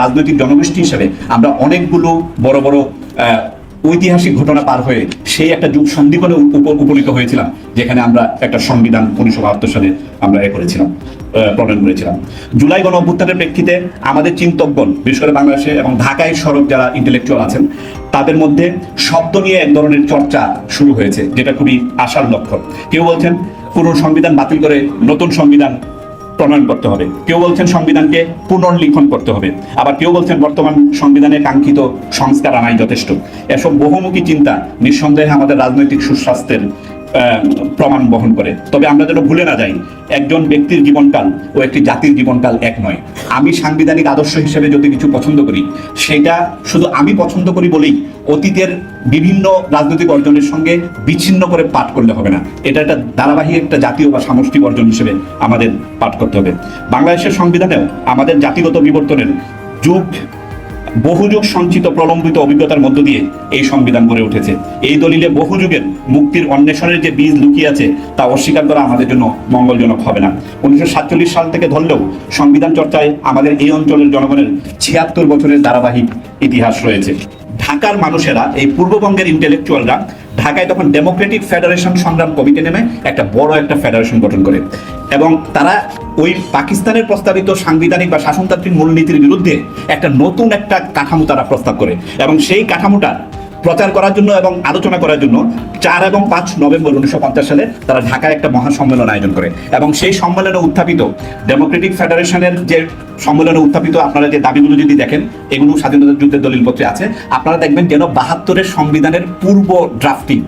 রাজনৈতিক জনগোষ্ঠী হিসেবে আমরা অনেকগুলো বড় বড় ঐতিহাসিক ঘটনা পার হয়ে সেই একটা যুগ সন্ধিক্ষণে উপনীত হয়েছিলাম, যেখানে আমরা একটা সংবিধান উনিশশো বাহাত্তর সালে আমরা এ করেছিলাম প্রণয়ন করেছিলাম। জুলাই গণ অভ্যুত্থানের প্রেক্ষিতে আমাদের চিন্তকগণ, বিশেষ করে বাংলাদেশে এবং ঢাকায় সড়ক যারা ইন্টেলেকচুয়াল আছেন, তাদের মধ্যে শব্দ নিয়ে এক ধরনের চর্চা শুরু হয়েছে, যেটা খুবই আশার লক্ষণ। কেউ বলছেন পুরো সংবিধান বাতিল করে নতুন সংবিধান প্রণয়ন করতে হবে। কেউ বলছেন সংবিধানকে পুনর্লিখন করতে হবে। আবার কেউ বলছেন বর্তমান সংবিধানে কাঙ্ক্ষিত সংস্কার আনাই যথেষ্ট। এসব বহুমুখী চিন্তা নিঃসন্দেহে আমাদের রাজনৈতিক সুস্বাস্থ্যের প্রমাণ বহন করে। তবে আমরা যেন ভুলে না যাই, একজন ব্যক্তির জীবনকাল ও একটি জাতির জীবনকাল এক নয়। আমি সাংবিধানিক আদর্শ হিসেবে যদি কিছু পছন্দ করি, সেটা শুধু আমি পছন্দ করি বলেই অতীতের বিভিন্ন রাজনৈতিক অর্জনের সঙ্গে বিচ্ছিন্ন করে পাঠ করলে হবে না। এটা একটা ধারাবাহিক একটা জাতীয় বা সামষ্টিক অর্জন হিসেবে আমাদের পাঠ করতে হবে। বাংলাদেশের সংবিধানেও আমাদের জাতিগত বিবর্তনের যুগ বহু যুগ সঞ্চিত প্রলম্বিত অভিজ্ঞতার মধ্য দিয়ে এই সংবিধান গড়ে উঠেছে। এই দলিলে বহু যুগের মুক্তির অন্বেষণের যে বীজ লুকিয়ে আছে, তা অস্বীকার করা আমাদের জন্য মঙ্গলজনক হবে না। উনিশশো সাতচল্লিশ সাল থেকে ধরলেও সংবিধান চর্চায় আমাদের এই অঞ্চলের জনগণের ছিয়াত্তর বছরের ধারাবাহিক ইতিহাস রয়েছে। ঢাকার মানুষেরা এই পূর্ববঙ্গের ইন্টেলেকচুয়ালরা ঢাকায় তখন ডেমোক্রেটিক ফেডারেশন সংগ্রাম কমিটি নেমে একটা বড় একটা ফেডারেশন গঠন করে। এবং তারা ওই পাকিস্তানের প্রস্তাবিত সাংবিধানিক বা শাসনতান্ত্রিক মূলনীতির বিরুদ্ধে একটা নতুন একটা কাঠামো তারা প্রস্তাব করে। এবং সেই কাঠামোটা প্রচার করার জন্য এবং আলোচনা করার জন্য চার এবং পাঁচ নভেম্বর উনিশশো পঞ্চাশ সালে তারা ঢাকায় একটা মহাসম্মেলন আয়োজন করে। এবং সেই সম্মেলনে উত্থাপিত ডেমোক্রেটিক ফেডারেশনের যে সম্মেলনে উত্থাপিত আপনারা যে দাবিগুলো যদি দেখেন, এগুলো স্বাধীনতা যুদ্ধের দলিলপত্রে আছে। আপনারা দেখবেন যেন বাহাত্তরের সংবিধানের পূর্ব ড্রাফটিং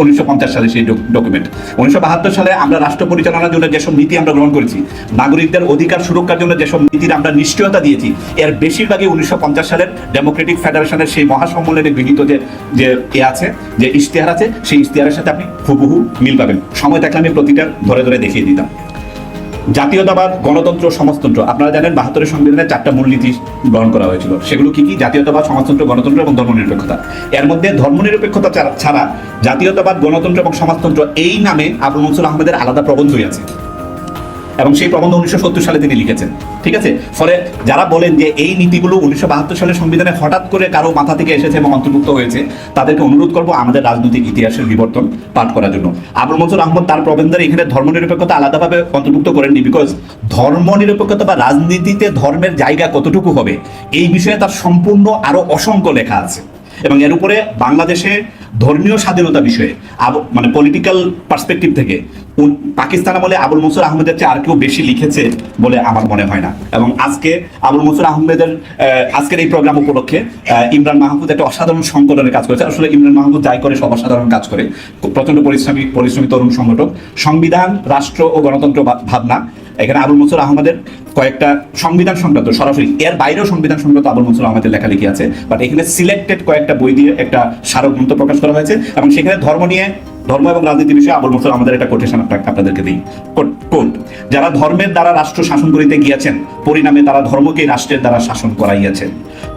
উনিশশো সালে সেই ডকুমেন্ট উনিশশো বাহাত্তর সালে আমরা রাষ্ট্র পরিচালনার জন্য যেসব নীতি আমরা গ্রহণ করেছি, নাগরিকদের অধিকার সুরক্ষার জন্য যেসব নীতির আমরা নিশ্চয়তা দিয়েছি, এর বেশিরভাগই উনিশশো পঞ্চাশ সালের ডেমোক্রেটিক ফেডারেশনের সেই মহাসম্মেলনে গৃহীত যে যে এ আছে, যে ইশতেহার আছে, সেই ইশতেহারের সাথে আপনি হুবহু মিল পাবেন। সময় থাকলে আমি প্রতিটা ধরে ধরে দেখিয়ে দিতাম। জাতীয়তাবাদ, গণতন্ত্র, সমাজতন্ত্র। আপনারা জানেন বাহাত্তরের সংবিধানে চারটা মূলনীতি গ্রহণ করা হয়েছিল। সেগুলো কি কি? জাতীয়তাবাদ, সমাজতন্ত্র, গণতন্ত্র এবং ধর্মনিরপেক্ষতা। এর মধ্যে ধর্মনিরপেক্ষতা ছাড়া- ছাড়া জাতীয়তাবাদ, গণতন্ত্র এবং সমাজতন্ত্র এই নামে আবুল মনসুর আহমেদের আলাদা প্রবন্ধই আছে। এবং সেই প্রবন্ধ উনিশশো সত্তর সালে তিনি লিখেছেন। ঠিক আছে? ফলে যারা বলেন যে এই নীতিগুলো উনিশশো বাহাত্তর সালের সংবিধানে হঠাৎ করে কারও মাথা থেকে এসেছে এবং অন্তর্ভুক্ত হয়েছে, তাদেরকে অনুরোধ করব আমাদের রাজনৈতিক ইতিহাসের বিবর্তন পাঠ করার জন্য। আবুল মনসুর আহমদ তার প্রবন্ধের এখানে ধর্মনিরপেক্ষতা আলাদাভাবে অন্তর্ভুক্ত করেননি বিকজ ধর্মনিরপেক্ষতা বা রাজনীতিতে ধর্মের জায়গা কতটুকু হবে, এই বিষয়ে তার সম্পূর্ণ আরও অসংখ্য লেখা আছে। এবং এর উপরে বাংলাদেশে ধর্মীয় স্বাধীনতা বিষয়ে মানে পলিটিক্যাল পার্সপেক্টিভ থেকে পাকিস্তান আমলে আবুল মনসুর আহমেদের চেয়ে আর কেউ বেশি লিখেছে বলে আমার মনে হয় না। এবং আজকে আবুল মনসুর আহমেদের আহ, আজকের এই প্রোগ্রাম উপলক্ষে ইমরান মাহমুদ একটা অসাধারণ সংকলনের কাজ করেছে। আসলে ইমরান মাহমুদ যাই করে সব অসাধারণ কাজ করে। প্রচণ্ড পরিশ্রমী পরিশ্রমী তরুণ সংগঠক। সংবিধান রাষ্ট্র ও গণতন্ত্র ভাবনা এখানে আবুল মনসুর আহমদের কয়েকটা সংবিধান সংক্রান্ত, সরাসরি এর বাইরেও সংবিধান সংক্রান্ত আবুল মনসুর আহমেদের লেখালেখি আছে। বাট এখানে সিলেক্টেড কয়েকটা বই দিয়ে একটা স্মারক গ্রন্থ প্রকাশ করা হয়েছে এবং সেখানে ধর্ম নিয়ে, ধর্ম এবং রাজনীতি বিষয়ে আবুল মনসুর আমাদের একটা কোটেশন আপনাদেরকে দিই। কোট যারা ধর্মের দ্বারা রাষ্ট্র শাসন করিতে গিয়াছেন, পরিণামে তারা ধর্মকে রাষ্ট্রের দ্বারা শাসন করাইয়াছেন।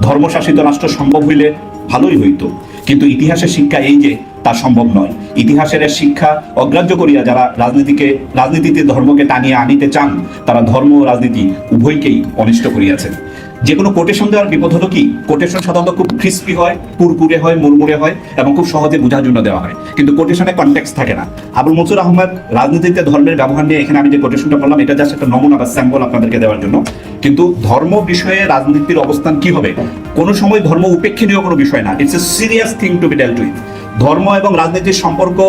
ধর্মশাসিত রাষ্ট্র সম্ভব হইলে ভালোই হইতো। কিন্তু ইতিহাসের শিক্ষা এই যে তা সম্ভব নয়। ইতিহাসের শিক্ষা অগ্রাহ্য করিয়া যারা রাজনীতিকে, রাজনীতিতে ধর্মকে টানিয়ে আনিতে চান, তারা ধর্ম ও রাজনীতি উভয়কেই অনিষ্ট করিয়াছেন। যে কোনো কোটেশন দেওয়ার বিপদ হলো কি? কোটেশন সাধারণত খুব ক্রিস্পি হয়, কুরকুরে হয়, মুড়মুড়ে হয় এবং খুব সহজে বোঝার জন্য দেওয়া হয়। কিন্তু কোটেশনে কনটেক্স থাকে না। আবুল মনসুর আহমদ রাজনীতিতে ধর্মের ব্যবহার নিয়ে এখানে আমি যে কোটেশনটা বললাম এটা জাস্ট একটা নমুনা বা স্যাম্পল আপনাদেরকে দেওয়ার জন্য। কিন্তু ধর্ম বিষয়ে রাজনীতির অবস্থান কি হবে? কোনো সময় ধর্ম উপেক্ষণীয় কোনো বিষয় না। It's a serious thing to be dealt with ধর্ম এবং রাজনীতির সম্পর্ক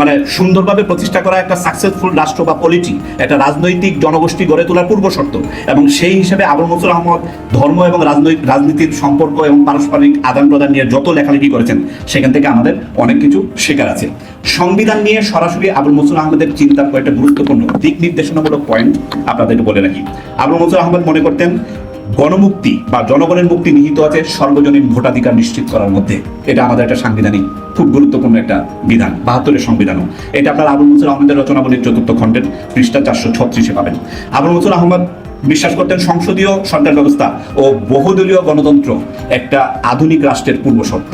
মানে সুন্দরভাবে প্রতিষ্ঠা করা একটা সাকসেসফুল রাষ্ট্র বা পলিটি একটা রাজনৈতিক জনগোষ্ঠী গড়ে তোলার পূর্ব শর্ত। এবং সেই হিসেবে আবুল মনসুর আহমদ ধর্ম এবং রাজনৈতিক রাজনীতির সম্পর্ক এবং পারস্পরিক আদান প্রদান নিয়ে যত লেখালেখি করেছেন, সেখান থেকে আমাদের অনেক কিছু শেখার আছে। সংবিধান নিয়ে সরাসরি আবুল মনসুর আহমেদের চিন্তার কয়েকটা গুরুত্বপূর্ণ দিক নির্দেশনামূলক পয়েন্ট আপনাদেরকে বলে রাখি। আবুল মনসুর আহমেদ মনে করতেন গণমুক্তি বা জনগণের মুক্তি নিহিত আছে সর্বজনীন ভোটাধিকার নিশ্চিত করার মধ্যে। এটা আমাদের একটা সাংবিধানিক, খুব গুরুত্বপূর্ণ একটা বিধান, বাহাত্তরের সংবিধানও। এটা আপনার আবুল মনসুর আহমেদের রচনাবলীর চতুর্থ খণ্ডের পৃষ্ঠা চারশো ছত্রিশে পাবেন। আবুল মনসুর আহমদ বিশ্বাস করতেন সংসদীয় সরকার ব্যবস্থা ও বহুদলীয় গণতন্ত্র একটা আধুনিক রাষ্ট্রের পূর্ব শর্ত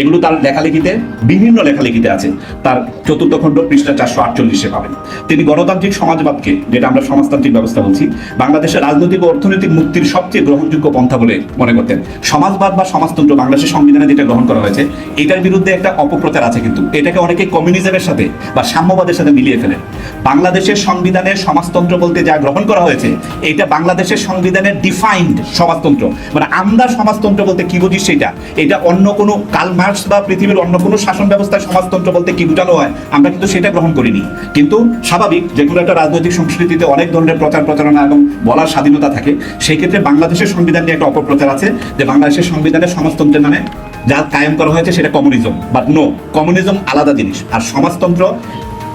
এগুলো তার লেখালেখিতে, বিভিন্ন লেখালেখিতে আছে। তার চতুর্থ খণ্ড পৃষ্ঠা চারশো আটচল্লিশে পাবেন। তিনি গণতান্ত্রিক সমাজবাদকে, যেটা আমরা সমাজতান্ত্রিক ব্যবস্থা বলছি, বাংলাদেশের রাজনৈতিক ও অর্থনৈতিক মুক্তির সবচেয়ে গ্রহণযোগ্য পন্থা বলে মনে করতেন। সমাজবাদ বা সমাজতন্ত্র বাংলাদেশের সংবিধানে যেটা গ্রহণ করা হয়েছে, এটার বিরুদ্ধে একটা অপপ্রচার আছে কিন্তু। এটাকে অনেকে কমিউনিজমের সাথে বা সাম্যবাদের সাথে মিলিয়ে ফেলেন বাংলাদেশের সংবিধানে সমাজতন্ত্র বলতে যা গ্রহণ করা হয়েছে, এটা বাংলাদেশের সংবিধানের ডিফাইন্ড সমাজতন্ত্র। মানে আমরা সমাজতন্ত্র বলতে কি বুঝি সেটা? এটা অন্য কোনো কাল মার্কস বা পৃথিবীর অন্য কোনো শাসন ব্যবস্থায় সমাজতন্ত্র বলতে কি বোঝানো হয়? আমরা কিন্তু সেটা গ্রহণ করিনি। কিন্তু স্বাভাবিক যে কোনো একটা রাজনৈতিক সংস্কৃতিতে অনেক ধরনের প্রচার, প্রচারণা এবং বলার স্বাধীনতা থাকে। সেই ক্ষেত্রে বাংলাদেশের সংবিধান নিয়ে একটা অপপ্রচার আছে যে বাংলাদেশের সংবিধানে সমাজতন্ত্রের নামে যা কায়েম করা হয়েছে সেটা কমিউনিজম। বাট নো কমিউনিজম আলাদা জিনিস। আর সমাজতন্ত্র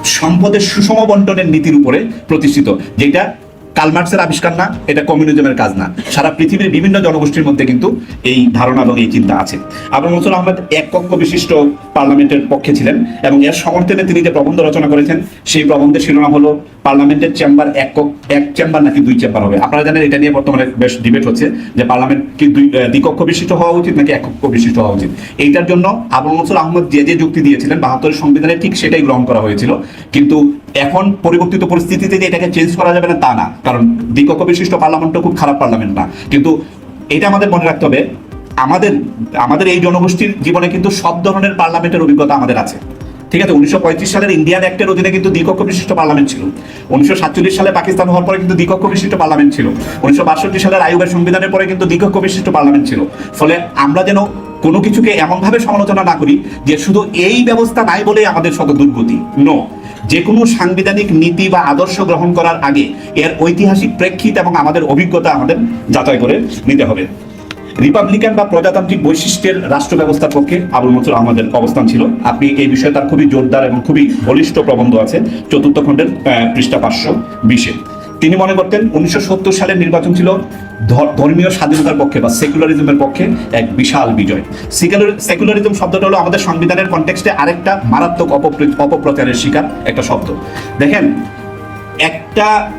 সম্পদের সুষম বন্টনের নীতির উপরে প্রতিষ্ঠিত, যেটা কালমার্কসের আবিষ্কার না, এটা কমিউনিজমের কাজ না। সারা পৃথিবীর বিভিন্ন জনগোষ্ঠীর মধ্যে কিন্তু এই ধারণা এবং এই চিন্তা আছে। আবুল মনসুর আহমেদ এক কক্ষ বিশিষ্ট পার্লামেন্টের পক্ষে ছিলেন এবং এর সমর্থনে তিনি যে প্রবন্ধ রচনা করেছেন, সেই প্রবন্ধের শিরোনাম হলো, পার্লামেন্টের চেম্বার এক এক চেম্বার নাকি দুই চেম্বার হবে? আপনারা জানেন এটা নিয়ে বর্তমানে বেশ ডিবেট হচ্ছে, যে পার্লামেন্ট কি দুই দ্বিকক্ষ বিশিষ্ট হওয়া উচিত নাকি এক কক্ষ বিশিষ্ট হওয়া উচিত? এইটার জন্য আবুল মনসুর আহমদ যে যে যুক্তি দিয়েছিলেন, বাহাত্তরের সংবিধানে ঠিক সেটাই গ্রহণ করা হয়েছিল। কিন্তু এখন পরিবর্তিত পরিস্থিতিতে যে এটাকে চেঞ্জ করা যাবে না, তা না। কারণ দ্বিকক্ষ বিশিষ্ট পার্লামেন্টও খুব খারাপ পার্লামেন্ট না। কিন্তু এটা আমাদের মনে রাখতে হবে, আমাদের আমাদের এই জনগোষ্ঠীর জীবনে কিন্তু সব ধরনের পার্লামেন্টের অভিজ্ঞতা আমাদের আছে। ঠিক আছে, উনিশশো পঁয়ত্রিশ সালের ইন্ডিয়ান অ্যাক্টের অধীনে কিন্তু দ্বিকক্ষ বিশিষ্ট পার্লামেন্ট ছিল। উনিশশো সাতচল্লিশ সালে পাকিস্তান হওয়ার পরে কিন্তু দ্বিকক্ষ বিশিষ্ট পার্লামেন্ট ছিল। উনিশশো বাষট্টি সালের আয়ুবের সংবিধানের পরে কিন্তু দ্বিকক্ষ বিশিষ্ট পার্লামেন্ট ছিল। ফলে আমরা যেন কোনো কিছুকে এমনভাবে সমালোচনা না করি যে শুধু এই ব্যবস্থা নাই বলেই আমাদের শত দুর্গতি। নো যে কোনো সাংবিধানিক নীতি বা আদর্শ গ্রহণ করার আগে এর ঐতিহাসিক প্রেক্ষিত এবং আমাদের অভিজ্ঞতা আমাদের যাচাই করে নিতে হবে। রিপাবলিকান বা প্রজাতান্ত্রিক বৈশিষ্ট্যের রাষ্ট্র ব্যবস্থার পক্ষে আবুল মনসুর আহমদের অবস্থান ছিল। আপনি এই বিষয়ে তার খুবই জোরদার এবং খুবই বলিষ্ঠ প্রবন্ধ আছে। চতুর্থ খণ্ডের পৃষ্ঠা পাঁচশো বিশে। তিনি মনে করতেন উনিশশো সত্তর সালের নির্বাচন ছিল ধর্মীয় স্বাধীনতার পক্ষে বা সেকুলারিজমের পক্ষে এক বিশাল বিজয়। সেকুলারিজম শব্দটা হলো আমাদের সংবিধানের কনটেক্সটে আরেকটা মারাত্মক অপপ্র- অপপ্রচারের শিকার একটা শব্দ। দেখেন, একটা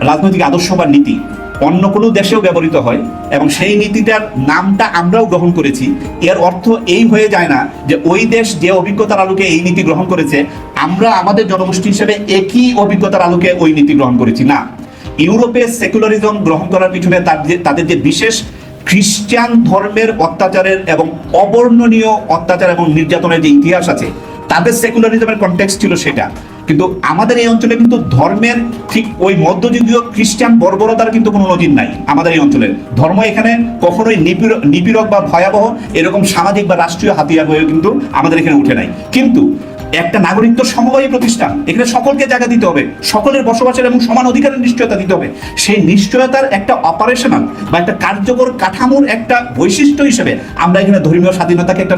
রাজনৈতিক আদর্শ বা নীতি অন্য কোনো দেশেও ব্যবহৃত হয় এবং সেই নীতিটার নামটা আমরাও গ্রহণ করেছি। এর অর্থ এই হয়ে যায় না যে ওই দেশ যে অভিজ্ঞতার আলোকে এই নীতি গ্রহণ করেছে, আমরা আমাদের জনগোষ্ঠী হিসেবে একই অভিজ্ঞতার আলোকে ওই নীতি গ্রহণ করেছি। না। ইউরোপে সেকুলারিজম গ্রহণ করার পিছনে তাদের যে বিশেষ খ্রিস্টান ধর্মের অত্যাচারের এবং অবর্ণনীয় অত্যাচার এবং নির্যাতনের যে ইতিহাস আছে, তাদের সেকুলারিজমের কনটেক্সট ছিল সেটা। কিন্তু আমাদের এই অঞ্চলে কিন্তু ধর্মের ঠিক ওই মধ্যযুগীয় খ্রিস্টান বর্বরতার কিন্তু কোনো নজির নাই আমাদের এই অঞ্চলে। ধর্ম এখানে কখনোই নিপীড়- নিপীড়ক বা ভয়াবহ, এরকম সামাজিক বা রাষ্ট্রীয় হাতিয়ার হয়ে কিন্তু আমাদের এখানে উঠে নাই। কিন্তু একটা নাগরিক তো সমবায়ী প্রতিষ্ঠান। এখানে সকলকে জায়গা দিতে হবে। সকলের বসবাসের এবং সমান অধিকারের নিশ্চয়তা দিতে হবে। সেই নিশ্চয়তার একটা অপারেশনাল বা একটা কার্যকর কাঠামোর একটা বৈশিষ্ট্য হিসেবে আমরা এখানে ধর্মীয় স্বাধীনতাকে একটা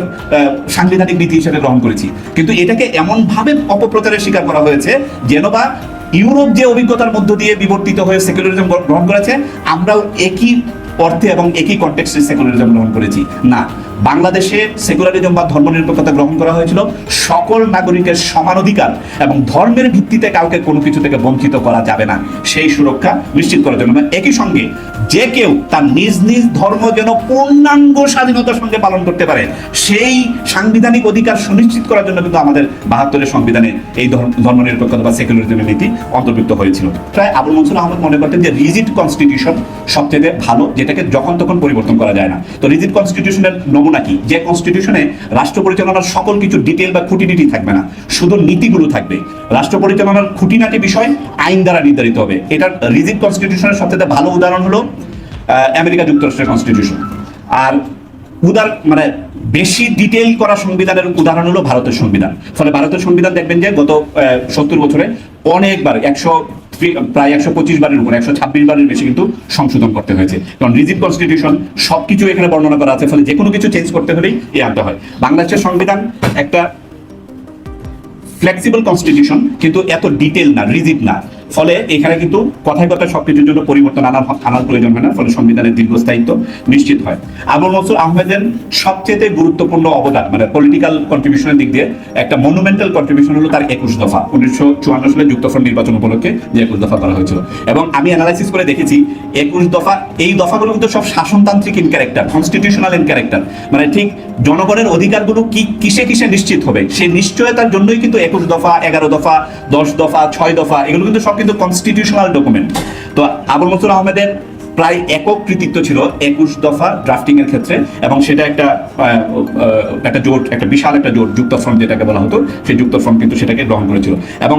সাংবিধানিক নীতি হিসেবে গ্রহণ করেছি। কিন্তু এটাকে এমনভাবে অপপ্রচারের শিকার করা হয়েছে যেন বা ইউরোপ যে অভিজ্ঞতার মধ্য দিয়ে বিবর্তিত হয়ে সেকুলারিজম গ্রহণ করেছে, আমরাও একই অর্থে এবং একই কন্টেক্সটে সেকুলারিজম গ্রহণ করেছি। না, বাংলাদেশে সেকুলারিজম বা ধর্মনিরপেক্ষতা গ্রহণ করা হয়েছিল সকল নাগরিকের সমান অধিকার এবং ধর্মের ভিত্তিতে কাউকে কোনো কিছু থেকে বঞ্চিত করা যাবে না। সেই সুরক্ষা নিশ্চিত করার জন্য একই সঙ্গে যে কেউ তার নিজ নিজ ধর্ম যেন পূর্ণাঙ্গ স্বাধীনতার সঙ্গে পালন করতে পারে, সেই সাংবিধানিক অধিকার সুনিশ্চিত করার জন্য কিন্তু আমাদের বাহাত্তরের সংবিধানে এই ধর্ম- ধর্মনিরপেক্ষতা বা সেকুলারিজমের নীতি অন্তর্ভুক্ত হয়েছিল। প্রায় আবুল মনসুর আহমদ মনে করতেন যে রিজিড কনস্টিটিউশন সবচেয়ে ভালো যেটাকে যখন তখন পরিবর্তন করা যায় না। তো রিজিড কনস্টিটিউশনের নমুনা কি? যে কনস্টিটিউশনে রাষ্ট্র পরিচালনার সকল কিছু ডিটেল বা খুঁটিনিটি থাকবে না, শুধু নীতিগুলো থাকবে। রাষ্ট্র পরিচালনার খুঁটিনাটি বিষয় আইন দ্বারা নির্ধারিত হবে। এটার রিজিড কনস্টিটিউশনের সবচেয়ে ভালো উদাহরণ হলো আমেরিকা যুক্তরাষ্ট্রের কনস্টিটিউশন আর উদার মানে বেশি ডিটেইল করা সংবিধানের উদাহরণ হলো ভারতের সংবিধান। ফলে ভারতের সংবিধান দেখবেন যে গত সত্তর বছরে অনেকবার একশো প্রায় একশো পঁচিশ বারের উপর, একশো ছাব্বিশ বারের বেশি কিন্তু সংশোধন করতে হয়েছে। কারণ রিজিড কনস্টিটিউশন সবকিছু এখানে বর্ণনা করা আছে, ফলে যে কোনো কিছু চেঞ্জ করতে হলেই এ আনতে হয়। বাংলাদেশের সংবিধান একটা ফ্লেক্সিবল কনস্টিটিউশন কিন্তু এত ডিটেল না রিজিড না। ফলে এখানে কিন্তু কথায় কথায় সবকিছুর জন্য পরিবর্তন আনার আনার প্রয়োজন হয় না, ফলে সংবিধানের দীর্ঘস্থায়িত্ব নিশ্চিত হয়। আবুল মনসুর আহমেদের সবচেয়ে গুরুত্বপূর্ণ অবদান মানে পলিটিক্যাল কন্ট্রিবিউশনের দিক দিয়ে একটা মনুমেন্টাল কন্ট্রিবিউশন হলো তার একুশ দফা, উনিশশো চুয়ান্ন সালে যুক্তফ্রন্ট নির্বাচন উপলক্ষে যে একুশ দফা করা হয়েছিল। এবং আমি অ্যানালাইসিস করে দেখেছি, একুশ দফা, এই দফাগুলো কিন্তু সব শাসনতান্ত্রিক in character constitutional in character মানে ঠিক জনগণের অধিকারগুলো কি, কিসে কিসে নিশ্চিত হবে? সেই নিশ্চয়তার জন্যই কিন্তু একুশ দফা, এগারো দফা, দশ দফা, ছয় দফা, এগুলো কিন্তু সব কিন্তু কনস্টিটিউশনাল ডকুমেন্ট তো আবুল মনসুর আহমেদের প্রায় একক কৃতিত্ব ছিল একুশ দফা ড্রাফটিং এর ক্ষেত্রে এবং সেটা একটা একটা জোট, একটা বিশাল একটা জোট যুক্ত ফ্রম যেটাকে বলা হতো, সেই যুক্ত ফ্রম কিন্তু সেটাকে গ্রহণ করেছিল। এবং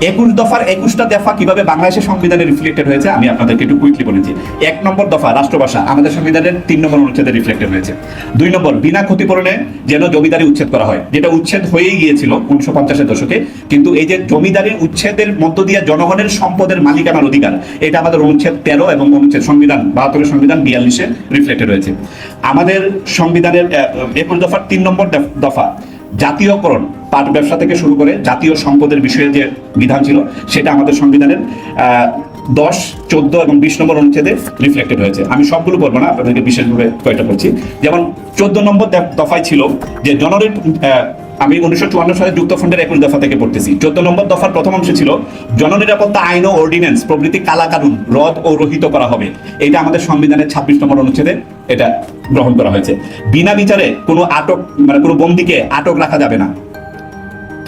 একুশ দফার একুশটা দফা কীভাবে বাংলাদেশের সংবিধানে রিফ্লেক্টেড হয়েছে, আমি আপনাদেরকে একটু কুইকলি বলেছি এক নম্বর দফা রাষ্ট্রভাষা আমাদের সংবিধানের তিন নম্বর অনুচ্ছেদে রিফ্লেক্টেড হয়েছে। দুই নম্বর, বিনা ক্ষতিপূরণে যেন জমিদারি উচ্ছেদ করা হয়, যেটা উচ্ছেদ হয়েই গিয়েছিল উনিশশো পঞ্চাশের দশকে, কিন্তু এই যে জমিদারির উচ্ছেদের মধ্য দিয়ে জনগণের সম্পদের মালিকানার অধিকার, এটা আমাদের অনুচ্ছেদ তেরো এবং অনুচ্ছেদ সংবিধান, বাহাত্তরের সংবিধান, বিয়াল্লিশে রিফ্লেক্টেড হয়েছে। আমাদের সংবিধানের একুশ দফার তিন নম্বর দফ- দফা, জাতীয়করণ পাট ব্যবসা থেকে শুরু করে জাতীয় সম্পদের বিষয়ে যে বিধান ছিল, সেটা আমাদের সংবিধানের দশ, চোদ্দ এবং বিশ নম্বর অনুচ্ছেদে রিফ্লেক্টেড হয়েছে। আমি সবগুলো বলব না, আপনাদেরকে বিশেষভাবে কয়টা করছি যেমন, চোদ্দ নম্বর দফায় ছিল যে জনরেট আমি উনিশশো চুয়ান্ন সালে যুক্তফ্রন্টের একুশ দফা থেকে পড়তেছি। চোদ্দ নম্বর দফার প্রথম অংশে ছিল জননিরাপত্তা, আইন ও অর্ডিন্যান্স প্রভৃতি কালা কানুন, রদ ও রহিত করা হবে। এটা আমাদের সংবিধানের ছাব্বিশ নম্বর অনুচ্ছেদে এটা গ্রহণ করা হয়েছে। বিনা বিচারে কোনো আটক মানে কোনো বন্দিকে আটক রাখা যাবে না।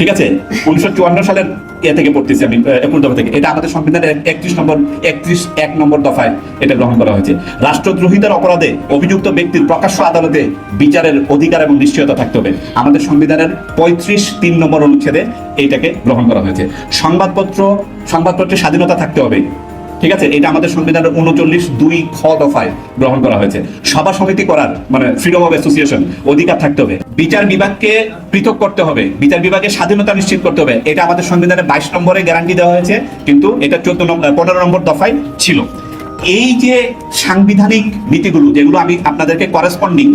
ঠিক আছে? উনিশশো চুয়ান্ন সালের এ থেকে পড়তেছি আমি একুশ দফা থেকে। এটা আমাদের সংবিধানের একত্রিশ নম্বর, একত্রিশ, এক নম্বর দফায় এটা গ্রহণ করা হয়েছে। রাষ্ট্রদ্রোহিতার অপরাধে অভিযুক্ত ব্যক্তির প্রকাশ্য আদালতে বিচারের অধিকার এবং নিশ্চয়তা থাকতে হবে। আমাদের সংবিধানের পঁয়ত্রিশ তিন নম্বর অনুচ্ছেদে এইটাকে গ্রহণ করা হয়েছে। সংবাদপত্র সংবাদপত্রের স্বাধীনতা থাকতে হবে। ঠিক আছে, এটা আমাদের সংবিধানের উনচল্লিশ দুই খ দফায় গ্রহণ করা হয়েছে। সভা সমিতি করার মানে ফ্রিডম অফ অ্যাসোসিয়েশন, অধিকার থাকতে হবে। বিচার বিভাগকে পৃথক করতে হবে। বিচার বিভাগের স্বাধীনতা নিশ্চিত করতে হবে। এটা আমাদের সংবিধানের বাইশ নম্বরে গ্যারান্টি দেওয়া হয়েছে, কিন্তু এটা চোদ্দ নম্বর পনেরো নম্বর দফায় ছিল। এই যে সাংবিধানিক নীতিগুলো, যেগুলো আমি আপনাদেরকে করেসপন্ডিং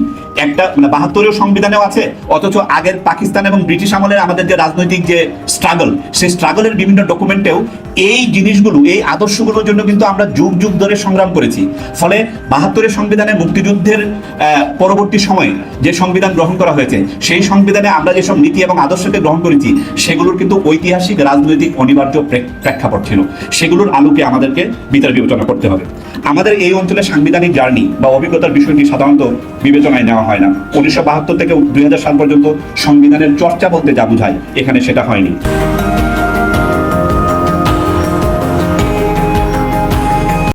একটা মানে বাহাত্তরের সংবিধানেও আছে, অথচ আগের পাকিস্তান এবং ব্রিটিশ আমলের আমাদের যে রাজনৈতিক যে স্ট্রাগল সেই স্ট্রাগলের বিভিন্ন ডকুমেন্টেও এই জিনিসগুলো, এই আদর্শগুলোর জন্য কিন্তু আমরা যুগ যুগ ধরে সংগ্রাম করেছি। ফলে বাহাত্তরের সংবিধানে মুক্তিযুদ্ধের পরবর্তী সময়ে যে সংবিধান গ্রহণ করা হয়েছে, সেই সংবিধানে আমরা যেসব নীতি এবং আদর্শকে গ্রহণ করেছি, সেগুলোর কিন্তু ঐতিহাসিক, রাজনৈতিক অনিবার্য প্রেক্ষাপট ছিল। সেগুলোর আলোকে আমাদেরকে বিচার বিবেচনা করতে হবে। আমাদের এই অঞ্চলে সাংবিধানিক জার্নি বা অভিজ্ঞতার বিষয়টি সাধারণত বিবেচনায় নেওয়া হয় না। উনিশশো বাহাত্তর থেকে দুই সাল পর্যন্ত সংবিধানের চর্চা বলতে যা বোঝায়, এখানে সেটা হয়নি।